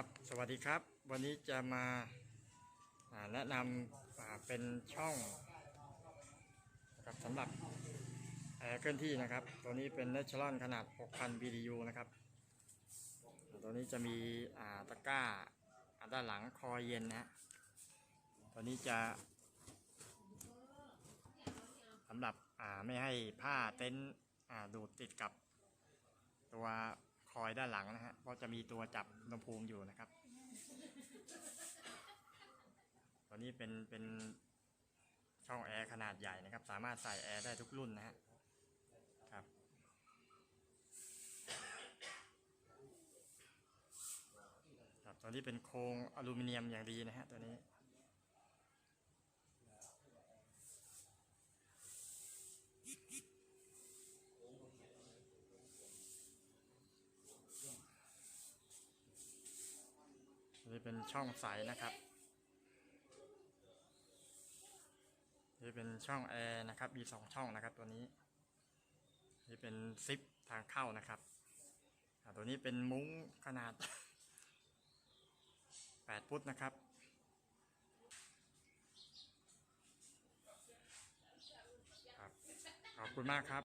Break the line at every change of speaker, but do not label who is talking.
ครับ สวัสดีครับ วันนี้จะมาแนะนำเป็นช่องนะครับสำหรับแอร์เคลื่อนที่นะครับ ตัวนี้เป็น n a t u r a l ขนาด 6,000 BTU นะครับ ตัวนี้จะมีตะกร้าด้านหลังคอยเย็นนะฮะตัวนี้จะสำหรับไม่ให้ผ้าเต็นท์ดูดติดกับตัว คอยด้านหลังนะฮะเพราะจะมีตัวจับอุณหภูมิอยู่นะครับ ตัวนี้เป็นเป็นช่องแอร์ขนาดใหญ่นะครับ สามารถใส่แอร์ได้ทุกรุ่นนะฮะครับครับตัวนี้เป็นโครงอลูมิเนียมอย่างดีนะฮะตัวนี้ นี่เป็นช่องใสนะครับ นี่เป็นช่องแอร์นะครับ มีสองช่องนะครับตัวนี้ นี่เป็นซิปทางเข้านะครับ ตัวนี้เป็นมุ้งขนาด 8 ฟุตนะครับครับขอบคุณมากครับ